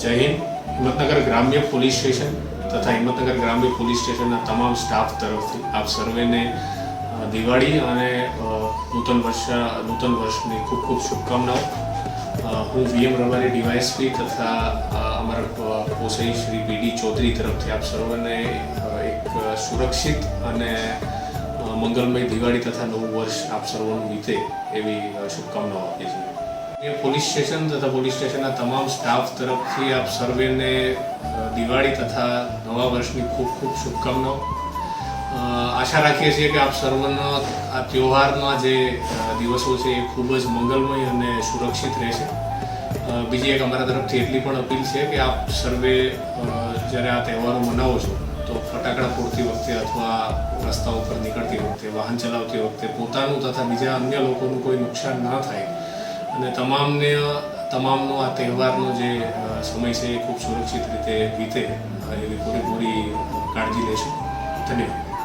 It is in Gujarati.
જય હિન્દ. હિંમતનગર ગ્રામ્ય પોલીસ સ્ટેશન તથા હિંમતનગર ગ્રામ્ય પોલીસ સ્ટેશનના તમામ સ્ટાફ તરફથી આપ સર્વેને દિવાળી અને નૂતન વર્ષ, નૂતન વર્ષની ખૂબ ખૂબ શુભકામનાઓ. હું વીએમ રબારી ડીવાયએસપી તથા અમારા પોસઈ શ્રી બીડી ચૌધરી તરફથી આપ સર્વને એક સુરક્ષિત અને મંગલમય દિવાળી તથા નવું વર્ષ આપ સર્વનું વીતે એવી શુભકામનાઓ આપીએ છીએ. એ પોલીસ સ્ટેશન તથા પોલીસ સ્ટેશનના તમામ સ્ટાફ તરફથી આપ સર્વેને દિવાળી તથા નવા વર્ષની ખૂબ ખૂબ શુભકામનાઓ. આશા રાખીએ છીએ કે આપ સર્વનો, આ તહેવારના જે દિવસો છે એ ખૂબ જ મંગલમય અને સુરક્ષિત રહેશે. બીજી એક અમારા તરફથી એટલી પણ અપીલ છે કે આપ સર્વે જ્યારે આ તહેવારો મનાવો છો, તો ફટાકડા ફોડતી વખતે અથવા રસ્તા ઉપર નીકળતી વખતે, વાહન ચલાવતી વખતે, પોતાનું તથા બીજા અન્ય લોકોનું કોઈ નુકસાન ન થાય. અને તમામને, તમામનો આ તહેવારનો જે સમય છે એ ખૂબ સુરક્ષિત રીતે વીતે. એવી પૂરેપૂરી કાળજી લેશું. ધન્યવાદ.